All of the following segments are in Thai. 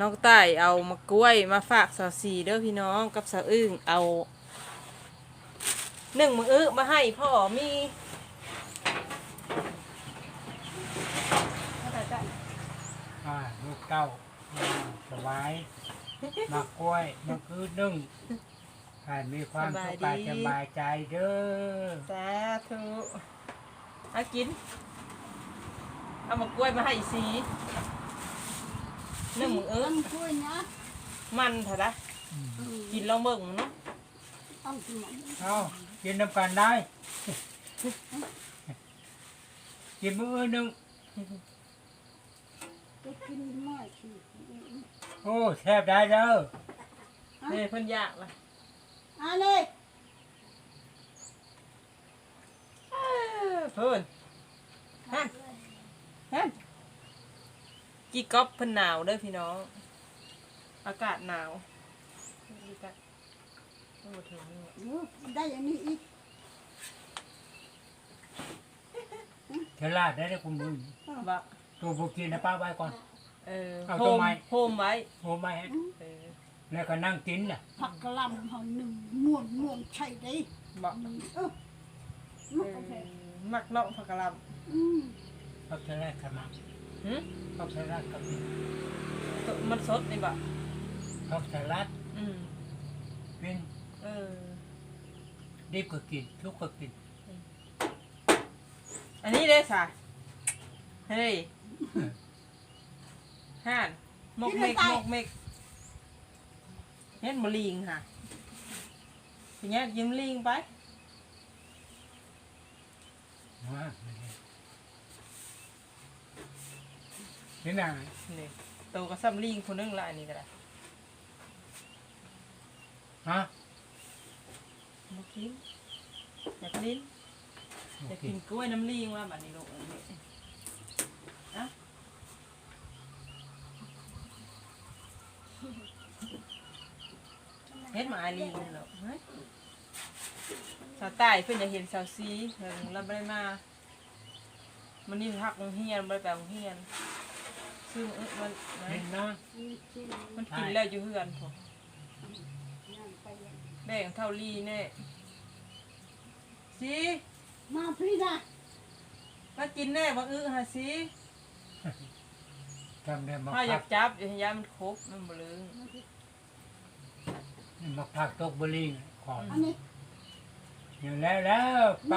น้องต้ายเอามะกล้วยมาฝากสาวสีเด้อพี่น้องกับสาวอึ้งเอาหนึ่งมืออึมาให้พ่อมีอ่าลูกเต้าอ่าสบายมากล้วยมันคือนึ่งให้มีความสุขกายสบายใจเด้อ สาธุเอากิน เอามะกล้วยมาให้สีหนึ่งมืออึต้องช่วยนะมันเถอะนะอืมกินลองเบิ่งเนาะต้องกินหมดเอากินน้ำกันได้ กินมื้อหนึงจะกินมากสิโอ้แซ่บได้เด้อนี่เพิ่นอยากละอันนี้เอ้อเพิ่นฮะฮะ จีก๊อบเพิ่นหนาวเด้อพี่น้อง อากาศหนาวดีกันโอ้ถึงนี่เออได้อันนี้อีกเทลาดได้ได้คุณบุญบะตัวบุกินนะป้าไว้ก่อน เออเอาโฮต้นมไม้ โฮมไว้โอ้ไม่ให้เออแล้วก็นั่งกินน่ะผักกะหล่ำเขาหนึ่งม่วนม่วนใช่ได้บะเออเออมักเนาะผักกะหล่อืม เขาเทลาดกันมาำ หึเขาเทลาดกับนี่ตัวมันสดนี่บะเขาเทลาดอืมกินเออดิบก็กินทุกก็กิน อันนี้เด้อสะเฮ้ยห่านหมกเมกหมกเมกเฮ็ดบ่ลิงค่ะทีเนี้ยยิ้มลิงไปมานี่น่ะนี่โตก็ซ้ำลิงคนนึงละอันนี้ก็ได้ฮะบ่กินอยากลิ้นอยากกินกล้วยน้ำลิงว่าบัดนี้ลูกอันนี้อะเฮ็ดหมาลิงนี่เหรอเฮ้ยสาวใต้เพิ่นอยากเห็นสาวซีเพิ่นเราบ่ได้มามันนี่พักโรงเรียนบ่ได้ไปโรงเรียน ซึ่งเอ้ยมันนะเห็นนะนี่กินมันกินแล้วอยู่เฮือนผมนั่นไปเลยแบ่งเท่าลี่แน่สิมาพี่นะมากินแน่บ่อื้อหาสิทำได้มาถ้าอยาพักกจับอย่าให้ยามันครบมันบ่ลืมมาพักตกบุหรีของอันนี้อย่างแล้วแล้วไป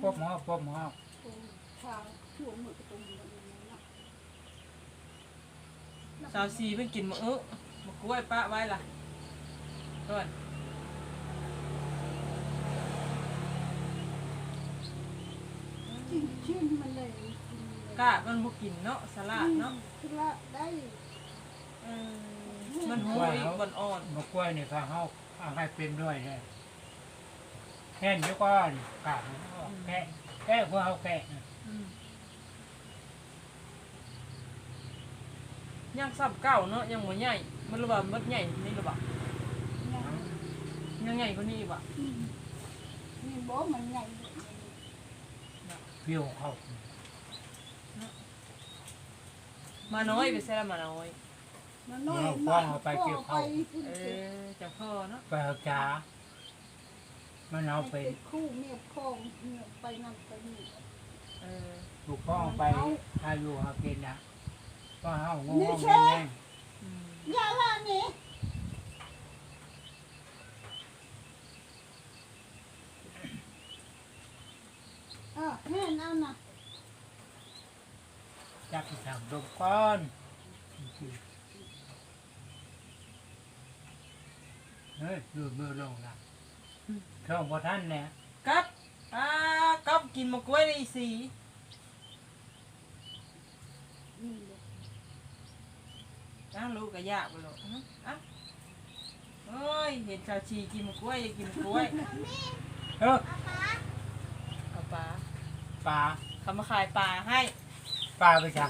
พบหมอพบหมอโอ้ข้าวชั่วมือตรงนี้นะ สาวสีเพิ่นกินบ่อื้อมากล้วยปะไว้ล่ะก่อนกินชิ้นมันเลยกินเลยกะมันบ่กินเนาะสลัดเนาะคือว่าได้เออมันหูอีกบ่อนอ่อนมากล้วยนี่เขาเขาเอาให้เป็นด้วยเนี่ยแค่นี้ก้อนกาดมันออกแค่แค่พวกเขาแค่น่ะอืม ยังซ้ำเก่าเนาะยังบ่ใหญ่ มันรู้ว่ามันใหญ่นี่หรือเปล่ายังใหญ่กว่านี้อีกบ่อืมนี่บอกมันใหญ่เปรี้ยวเขามาน้อยไปใส่ละมาน้อยมันน้อยเอาฟ้องเอาไปเกี่ยวเขาเออจังพ่อเนาะไปเอาจ้ามันเอาไปคู่เมียพ่องเมียไปนั่นไปนี่เออถูกพ้องไปหาอยู่หากินนะ ก็เฮางงงแงงอืมยาละนี่เออแม่นั่นน่ะจับไปทำดมก้อนเฮ้ยดูมือลงละช่องพอท่านเนี่ยกับอ่ากับกินมะกล้วยได้อีสี นี่เลยอะลูกก็ยากไปหรอกอะอะเอ้ยเห็นชาวชีกินมะกล้วยอยากกินมะกล้วยเออเอาปลาปลาเขามาขายปลาให้ปลาไปจ้ะ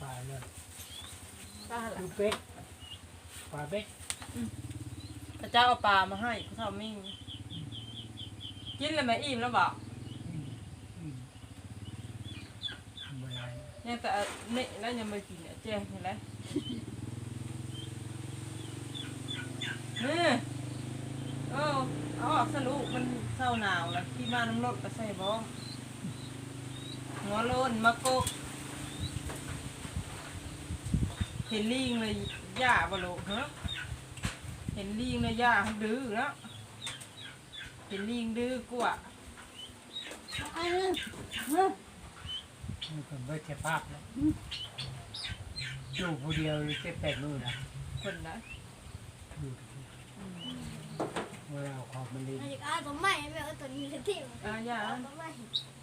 ปลาเลยปลาเหรอดูเป็ดปลาเป็ดพระเจ้าเอาปลามาให้เขาทำมิ่งกินแล้วไหมอิ่มแล้วบอก อ ยังแต่อันนี่แล้วยังไม่กินเนี่ยแจ้งเห็นไหมนี่เออเอาออกสรุปมันเศร้าหนาวแล้วที่มาน้ำรถก็ใส่บ้องหัวโลนมะกกเห็นลิงเลยย่าบโลกฮะเห็นลิงเลยย่าดื้อแล้วเห็นลิงดื้อกว่าไอ้เนี่ยเฮ้ยมันเป็นเบิดสภาพแล้วอยู่ผู้เดียวเจ็บแปดมือนะคนนะอยู่เวลาเอาของมันเลินอันนี้ก็เอาตัวใหม่ไม่เอาตัวนี้ก็ทิ้งอ่าอย่าเอาตัวใหม่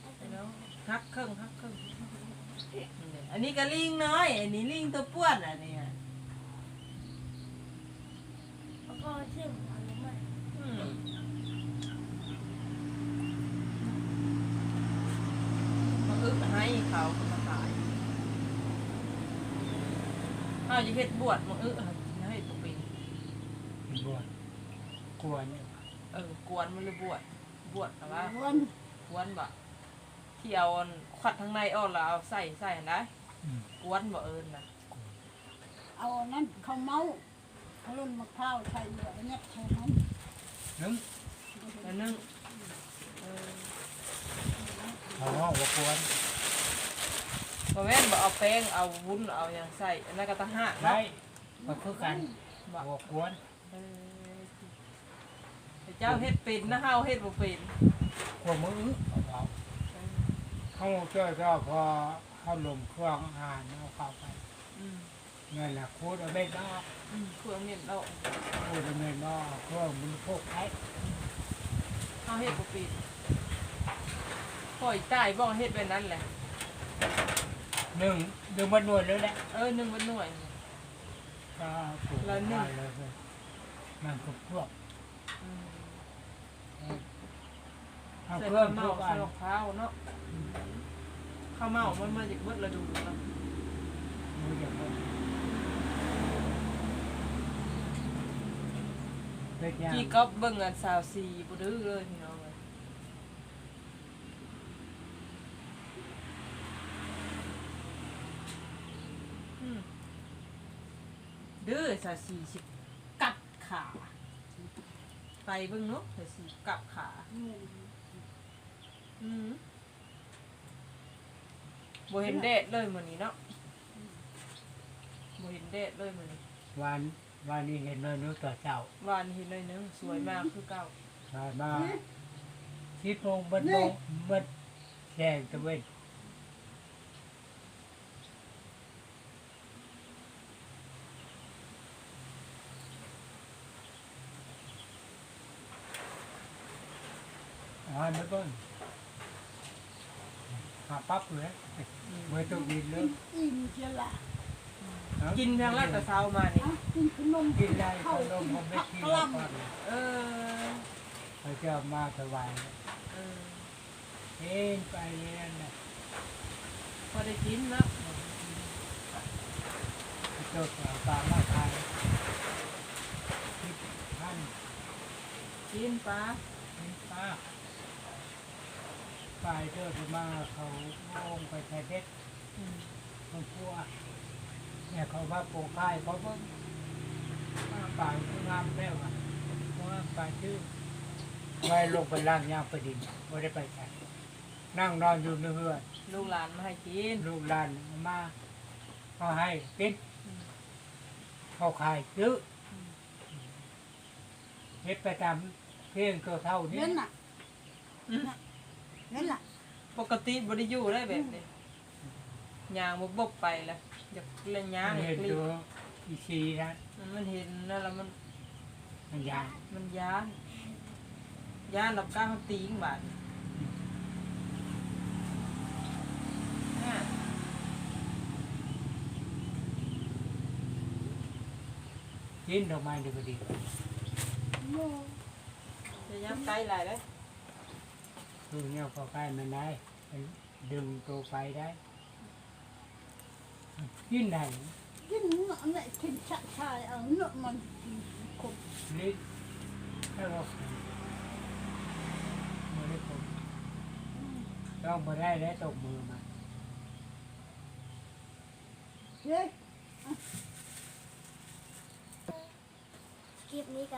เอาตัวเดี๋นี้ยวฮักเครื่องฮักเครื่องอันนี้ก็ลิงน้อย อันนี้ลิงตัวป้วนอันนี้ แล้วก็ทิ้งเอาตัวใหม่ อืมมาอึให้เขาก็มาขาย เอาจะเฮ็ดบวชมาอึให้ปกปิบวชกลัวเนี่ยเออกวนมันเลยบวชบวชแต่ว่าวันกวนบ่ที่เอาอันควัดข้างในออกแล้วเอาใส่ใส่นะอืมกวนบ่เอิญนะเอานั้นเขาเมาเขาลุ่นมะพร้าวใส่เหลือเนี่ยใส่นั้นนึงอันนึงเออเขาห้องว่ากวน บ่แม่นบ่เอาแป้งเอาวุ้นเอาหยังใส่อันนั้นก็ตะหะได้เนาะก็คือกันบ่ว่ากวนเออเจ้าเฮ็ดเป็นนะเฮาเฮ็ดบ่เป็นกลัวมือเอาเขาเจ้าเจ้าพอเข้าลมเครื่องอาหารเอาเข้าไปอืมเงินละคูดเอาไม่ได้อืมเครื่องเฮ็ดแล้วคูดเอาเงินนอกเครื่องมันพวกไอ้เฮาเฮ็ดบ่เป็นปล่อยตายบ่เฮ็ดแบบนั้นแหละ หนึ่งดึงมันนวดเลยแหละเออหนึงมันหน่วย ก็ปลูกแล้วหนึ่ง ได้เลยมันก็พวกอืมเอาใส่เครื่อข้างวทุเมากอัใส่นรองเท้าเนาะข้าวเมามันมาจากเบิดฤดูเนาะมืออย่างนั้นเป็นยังพี่ก็เบิ่งอันสาวสีบ่ดื้อเลยพี่น้องเอ้ย ดื้อสาวสีสิกัดขาไปเบิ่งเนาะสาวสีกัดขา อืมบ่เห็นแดดเลยมื้อนี้เนาะบ่เห็นแดดเลยมื้อนี้วันวันนี้เห็นเลยนึกต่อเจ้าวานเห็นเลยเนึงสวยมากคือเก่า สายมาสิบโมงบัดโมงบัดแสงตะเวน อ๋อไม่เบิ้งหาปั๊บเลยอืมเมื่อต้องกินเลยอิ่มเชียวละกินเพียงแรกแต่เช้ามานี่อะกินขนมกินได้ขนมผมไม่กินแล้วก่อนเออเขาจะมาถวายเออเอ็นไปเรียนนะพอได้กินเนาะเจ้าสาวตามมาทายคิดท่านกินปลาเห็นป้า ไปเจ้าจะมาเขาลงไปแทนเด็ดอืมมันพัวเนี่ยเขาว่าปลูกไข่เขาเพิ่งมาป่าคืองามแล้วอะเพราะว่าป่าชื่อไว้ลงไปล่างยางไปดินไม่ได้ไปไหนนั่งนอนอยู่ในเรือนลูกหลานมาให้กินลูกหลานมาเขาให้กินอืมเขาขายซื้อเฮ็ดไปตามเพียงตัวเท่านี้เล่นน่ะ เล่นล่ะปกติบ่ได้อยู่ได้แบบนี้ยางบ่บบไปแล้วอยากเล่นยางอยาเห็กนลีตัวอีซีนะมันเห็นนั่นแล้วมัน มันยางมันย้านย้านรับก้าวตีงบาดน่ะกินดอกไม้เดียวก็ดีโม่จะย้ำไกลหลายเลย ลูกเนี่ยพอใกล้มันได้มันดึงตัวไปได้ กินได้ กินเนาะเนี่ยกินชะชายเอาเนาะมันกินขมลิ้นถ้าเราไม่ได้ผมต้องมาได้แล้วตกมือมา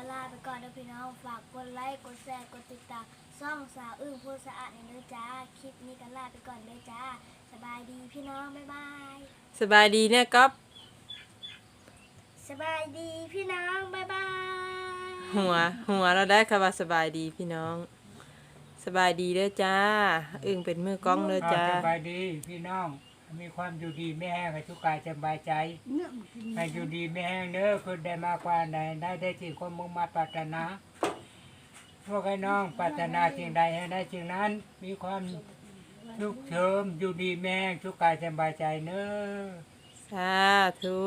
ก็ลาไปก่อนเด้อพี่น้อง ฝากกดไลค์ กดแชร์ กดติดตามช่องสาวอึ้งพูดสะอาดในเด้อจ้า คลิปนี้ก็ลาไปก่อนเลยจ้า สบายดีพี่น้อง บ๊ายบาย สบายดีเนี่ยก๊อฟสบายดีพี่น้อง บ๊ายบาย หัว หัวเราได้ค่ะว่าสบายดีพี่น้อง สบายดีเด้อจ้า อึ่งเป็นมือกล้องเด้อจ้า สบายดีพี่น้อง มีความอยู่ดีไม่แห้งให้ทุกกายสบายใจ เนี่ยมันกินให้อยู่ดีไม่แห้งเด้อคุณได้มากกว่าใดได้ได้สิ่งความมุ่งมาปรารถนาพวกไอ้น้องปรารถนาสิ่งใดให้ได้สิ่งนั้น มีความสุขเชิมอยู่ดีแม่งทุกกายสบายใจเนอะสาธุ